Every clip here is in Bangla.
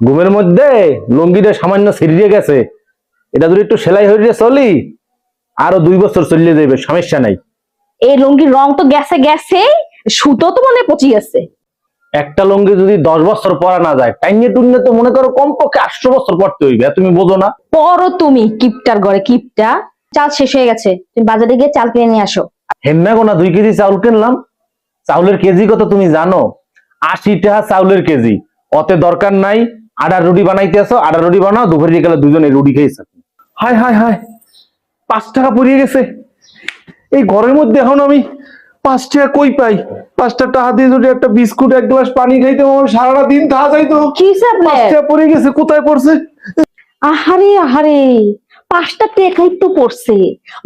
ঘুমের মধ্যে লুঙ্গিটা সামান্য ছিঁড়িয়ে গেছে। এটা যদি একটু সেলাই হয়ে চলি আরও দুই বছর চলিয়ে যাবে সমস্যা নাই। এই লুঙ্গির রং তো গেছে গেছে সুতো তো মনে পচি আছে একটা লুঙ্গি যদি দশ বছর পরা না যায় টাইনে টুন্নে তো মনে করো কমপক্ষে আটশো বছর পড়তে হইবে তুমি বোঝো না। পরো তুমি কিপটার ঘরে কিপটা। চাল শেষ হয়ে গেছে তুমি বাজারে গিয়ে চাল কিনে নিয়ে আসো। হেন্না গোনা দুই কেজি চাউল কিনলাম চাউলের কেজি কত তুমি জানো? আশি টাকা চাউলের কেজি অতে দরকার নাই আডার রুটি বানাইতে আসো আডার রুটি বানাও দুপুরে বিকালে দুজনে রুটি খেয়েছে হাই হাই হাই পাঁচ টাকা পড়িয়ে গেছে। এই ঘরের মধ্যে এখন আমি পাঁচ টাকা কই পাই? পাঁচটা টাকা দিয়ে যদি একটা বিস্কুট এক গ্লাস পানি খাইতে আমার সারাটা দিন থাকা যাইতো। কি? পাঁচ টাকা পড়ে গেছে কোথায় পড়ছে? আহারে আহারে পাঁচটা টেকাই তো পড়ছে।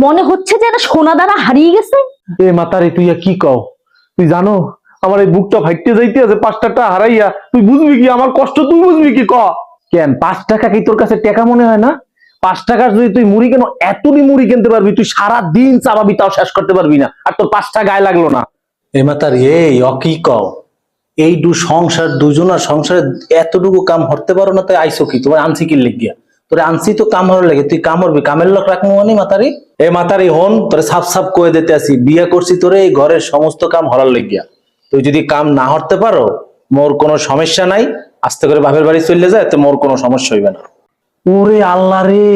মনে হচ্ছে যেন সোনা দানা হারিয়ে গেছে। এ মাতারি তুই আর কি কও? তুই জানো আমার এই বুকটা ফাইটতে যাইতে আছে পাঁচ টাকা হারাইয়া তুই বুঝবি কি? আমার কষ্ট তুই বুঝবি কি? ক। কেন? পাঁচ টাকা কি তোর কাছে টাকা মনে হয় না? পাঁচ টাকার যদি তুই মুড়ি কেন এতটি মুড়ি কিনতে পারবি তুই সারা দিন চাবাবি তাও শেষ করতে পারবি না। আর তোর পাঁচ টাকা গায়ে লাগল না। এমা তার এই অকি কও? এই দু সংসার দুজনার সংসারে এতটুকু কাম হরতে পারো না তাই আইসো কি? তোমার আনছি কি লেগিয়া তোরে আনছি তো কাম হওয়ার লাগে তুই কাম হরবি। কামের লোক রাখব মানে মাতারি? এ মাতারি হন তোরে সাফ সাফ কয়ে দিতে আসি। বিয়ে করছি তোরে এই ঘরের সমস্ত কাম হরার লেগিয়া। তুই যদি কাম না হরতে পারো, মোর কোনো সমস্যা নাই। আস্তে করে বাপের বাড়ি চলে যায় তো মোর কোনো সমস্যা হইবে না। ওরে আল্লাহ রে,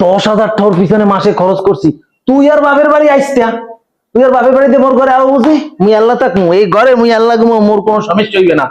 দশ হাজার ঠোর পিছনে মাসে খরচ করছি। তুই আর বাপের বাড়ি আইসতা তুই আর বাপের বাড়িতে মোর ঘরে আরও বুঝি? মুই আল্লাহ থাকব এই ঘরে মুই আল্লাহ মোর কোনো সমস্যা হইবে না।